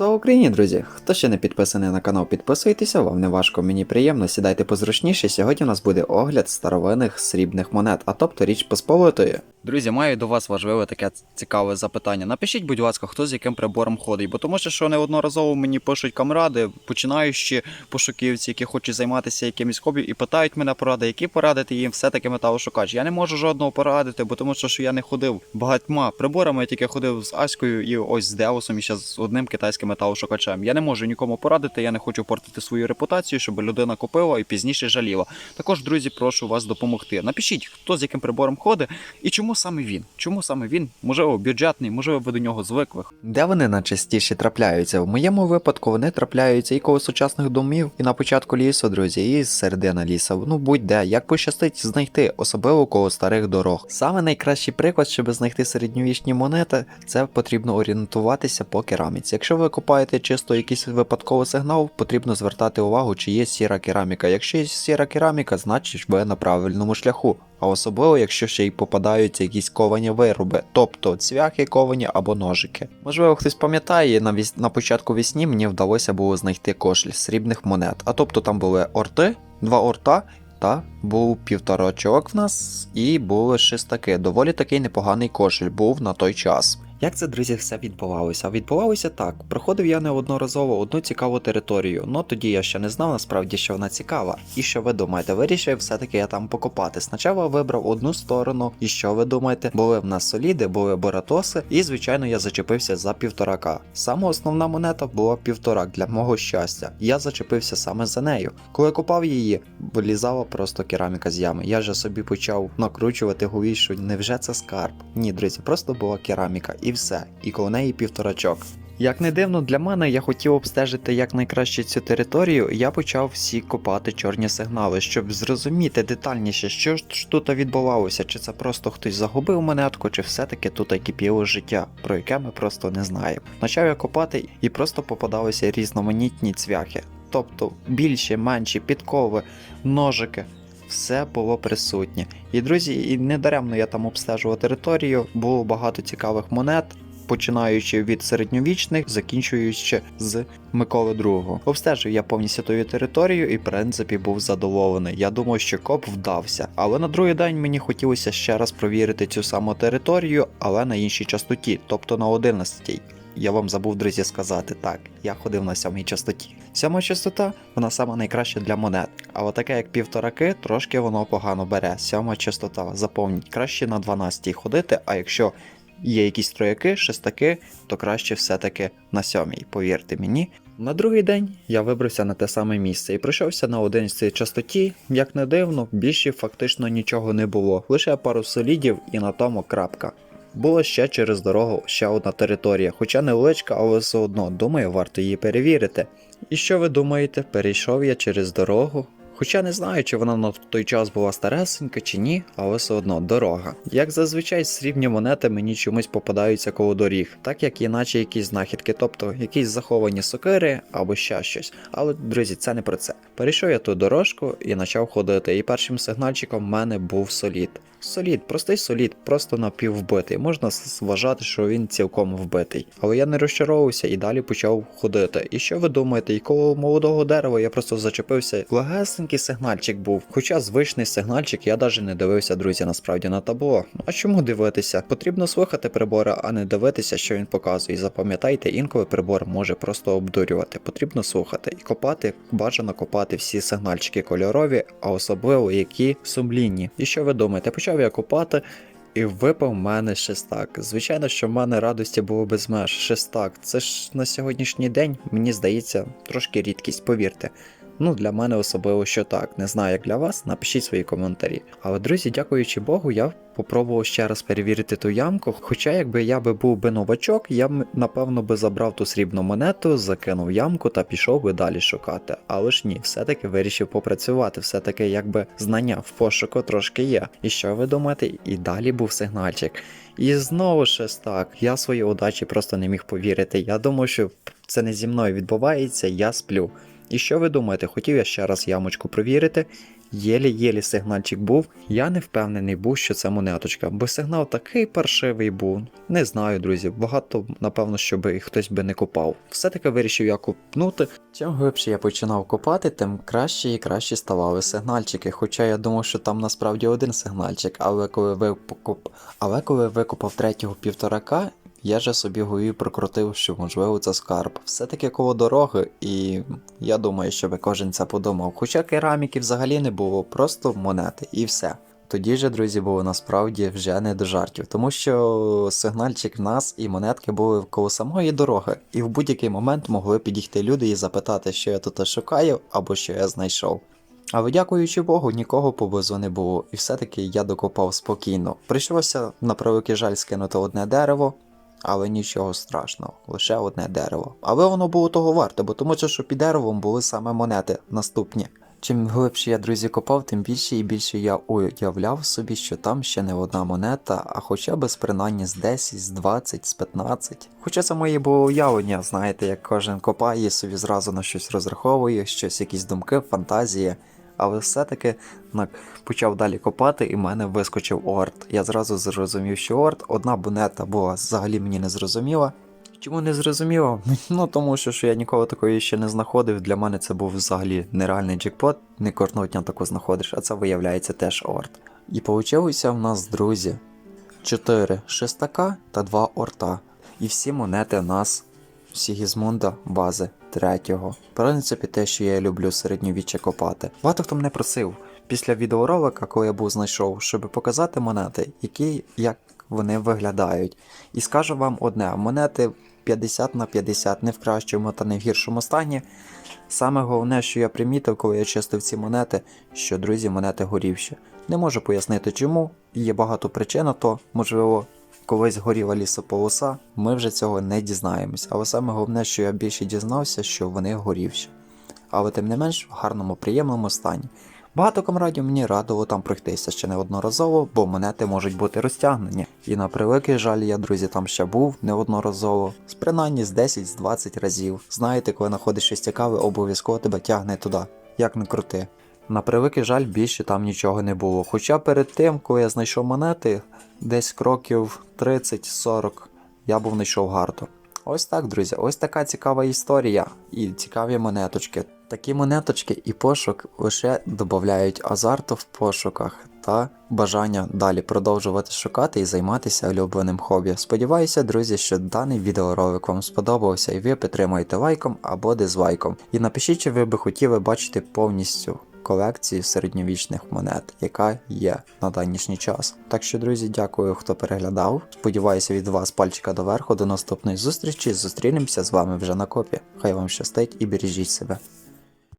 Слава Україні, друзі! Хто ще не підписаний на канал, підписуйтеся, вам не важко, мені приємно, сідайте позручніше. Сьогодні у нас буде огляд старовинних срібних монет, а тобто річ посполитої. Друзі, маю до вас важливе таке цікаве запитання. Напишіть, будь ласка, хто з яким прибором ходить, бо тому що неодноразово мені пишуть камради, починаючі пошуківці, які хочуть займатися якимось хобі, і питають мене поради, які порадити їм все-таки металошукач. Я не можу жодного порадити, бо тому що я не ходив багатьма приборами, я тільки ходив з Аською і ось з Деусом, і ще з одним китайським металошукачем. Я не можу нікому порадити, я не хочу портити свою репутацію, щоб людина купила і пізніше жаліла. Також, друзі, прошу вас допомогти. Напишіть, хто з яким прибором ходить і чому саме він? Чому саме він? Можливо, бюджетний, можливо, ви до нього звикли. Де вони найчастіше трапляються? В моєму випадку вони трапляються і коло сучасних домів, і на початку лісу, друзі, і з середини лісу. Ну будь-де, як пощастить знайти, особливо коло старих дорог. Саме найкращий приклад, щоб знайти середньовічні монети, це потрібно орієнтуватися по кераміці. Якщо ви купаєте чисто якийсь випадковий сигнал, потрібно звертати увагу, чи є сіра кераміка. Якщо є сіра кераміка, значить ви на правильному шляху. А особливо, якщо ще й попадаються якісь ковані вироби, тобто цвяхи ковані або ножики. Можливо, хтось пам'ятає, на, віс... на початку вісні мені вдалося було знайти кошель срібних монет. А тобто там були орти, два орта. Та був півторачок в нас, і були шестаки. Доволі такий непоганий кошель був на той час. Як це, друзі, все відбувалося? Відбувалося так. Проходив я неодноразово одну цікаву територію, ну тоді я ще не знав насправді, що вона цікава. І що ви думаєте? Вирішив все-таки я там покопати. Спочатку вибрав одну сторону, і що ви думаєте? Були в нас соліди, були боратоси, і звичайно я зачепився за півторака. Саме основна монета була півторак для мого щастя. Я зачепився саме за нею. Коли копав її, вилізала просто кераміка з ями. Я вже собі почав накручувати голові, що невже це скарб? Ні, друзі, просто була кераміка і все. І коло неї півторачок. Як не дивно для мене, я хотів обстежити якнайкраще цю територію, я почав всі копати чорні сигнали, щоб зрозуміти детальніше, що ж тут відбувалося, чи це просто хтось загубив монетку, чи все-таки тут кипіло життя, про яке ми просто не знаємо. Почав я копати і просто попадалися різноманітні цвяхи, тобто більші, менші, підкови, ножики. Все було присутнє. І друзі, і недаремно я там обстежував територію, було багато цікавих монет, починаючи від середньовічних, закінчуючи з Миколи II. Обстежив я повністю тою територію і, в принципі, був задоволений. Я думав, що коп вдався. Але на другий день мені хотілося ще раз провірити цю саму територію, але на іншій частоті, тобто на 11-й. Я вам забув, друзі, сказати так. Я ходив на сьомій частоті. Сьома частота вона сама найкраща для монет. А от таке як півтораки, трошки воно погано бере. Сьома частота, запомніть, краще на 12 ходити, а якщо є якісь трояки, шестаки, то краще все-таки на сьомій, повірте мені. На другий день я вибрався на те саме місце і пройшовся на 11 частоті. Як не дивно, більше фактично нічого не було, лише пару солідів і на тому крапка. Була ще через дорогу ще одна територія, хоча невеличка, але все одно, думаю, варто її перевірити. І що ви думаєте, перейшов я через дорогу? Хоча не знаю, чи вона на той час була старесенька чи ні, але все одно дорога. Як зазвичай срібні монети мені чомусь попадаються коло доріг, так як іначе якісь знахідки, тобто якісь заховані сокири або ще щось. Але, друзі, це не про це. Перейшов я ту дорожку і почав ходити, і першим сигнальчиком в мене був солід. Солід, простий солід, просто напіввбитий. Можна вважати, що він цілком вбитий. Але я не розчаровувався і далі почав ходити. І що ви думаєте, і коло молодого дерева я просто зачепився. Легесенький сигнальчик був. Хоча звичний сигнальчик я навіть не дивився, друзі, насправді на табло. Ну а чому дивитися? Потрібно слухати прибора, а не дивитися, що він показує. І запам'ятайте, інколи прибор може просто обдурювати. Потрібно слухати і копати, бажано копати всі сигнальчики кольорові, а особливо які сумлінні. І що ви думаєте? Почав я копати. І випав в мене шестак. Звичайно, що в мене радості було без меж. Шестак. Це ж на сьогоднішній день, мені здається, трошки рідкість, повірте. Ну, для мене особливо, що так. Не знаю, як для вас, напишіть свої коментарі. Але, друзі, дякуючи Богу, я попробував ще раз перевірити ту ямку. Хоча, якби я би був би новачок, я б напевно би забрав ту срібну монету, закинув ямку та пішов би далі шукати. Але ж ні, все-таки вирішив попрацювати. Все-таки якби знання в пошуку трошки є. І що ви думаєте? І далі був сигнальчик. І знову ж так, я свої удачі просто не міг повірити. Я думав, що це не зі мною відбувається, я сплю. І що ви думаєте, хотів я ще раз ямочку провірити, єлі-єлі сигнальчик був. Я не впевнений був, що це монеточка, бо сигнал такий паршивий був. Не знаю, друзі, багато, напевно, щоб хтось би не копав. Все-таки вирішив я копнути. Чим глибше я починав копати, тим краще і краще ставали сигнальчики. Хоча я думав, що там насправді один сигнальчик, але коли викоп... але коли викопав третього півторака, я же собі голові прокрутив, що можливо це скарб. Все-таки коло дороги, і я думаю, що би кожен це подумав. Хоча кераміки взагалі не було, просто монети і все. Тоді же, друзі, було насправді вже не до жартів, тому що сигнальчик в нас і монетки були коло самої дороги, і в будь-який момент могли підійти люди і запитати, що я тут шукаю або що я знайшов. Але дякуючи Богу, нікого поблизу не було, і все-таки я докопав спокійно. Прийшлося на превеликий жаль скинути одне дерево, але нічого страшного, лише одне дерево. Але воно було того варте, бо тому що під деревом були саме монети наступні. Чим глибше я, друзі, копав, тим більше і більше я уявляв собі, що там ще не одна монета, а хоча б з принаймні з 10, з 20, з 15. Хоча це моє було уявлення, знаєте, як кожен копає собі зразу на щось розраховує, щось, якісь думки, фантазії. Але все-таки почав далі копати, і в мене вискочив орд. Я зразу зрозумів, що орд, одна монета була взагалі мені не зрозуміла. Чому не зрозуміло? Ну тому що, що я ніколи такої ще не знаходив. Для мене це був взагалі нереальний джекпот, не кожного дня таку знаходиш, а це виявляється теж орд. І получилося в нас, друзі, 4 шестака та 2 орта. І всі монети в нас Сігізмунда бази третього. В принципі, те, що я люблю середньовіччя копати. Багато хто мене просив після відеоролика, коли я був знайшов, щоб показати монети, які як вони виглядають. І скажу вам одне: монети 50 на 50 не в кращому та не в гіршому стані. Саме головне, що я примітив, коли я чистив ці монети, що друзі, монети горівші. Не можу пояснити чому, є багато причин, то можливо. Колись горіла лісополоса, ми вже цього не дізнаємось. Але саме головне, що я більше дізнався, що вони горівші. Але тим не менш в гарному, приємному стані. Багато камрадів мені радило там пройтися ще неодноразово, бо монети можуть бути розтягнені. І на превеликий жаль, я, друзі, там ще був неодноразово, з принаймні з 10-20 разів. Знаєте, коли знаходиш щось цікаве, обов'язково тебе тягне туди, як не крути. На превеликий жаль, більше там нічого не було. Хоча перед тим, коли я знайшов монети, десь кроків 30-40, я був знайшов гарду. Ось так, друзі, ось така цікава історія і цікаві монеточки. Такі монеточки і пошук лише додають азарту в пошуках та бажання далі продовжувати шукати і займатися улюбленим хобі. Сподіваюся, друзі, що даний відеоролик вам сподобався і ви підтримуєте лайком або дизлайком. І напишіть, чи ви би хотіли бачити повністю колекцію середньовічних монет, яка є на данішній час. Так що, друзі, дякую, хто переглядав. Сподіваюся, від вас пальчика доверху. До наступної зустрічі. Зустрінемося з вами вже на копі. Хай вам щастить і бережіть себе.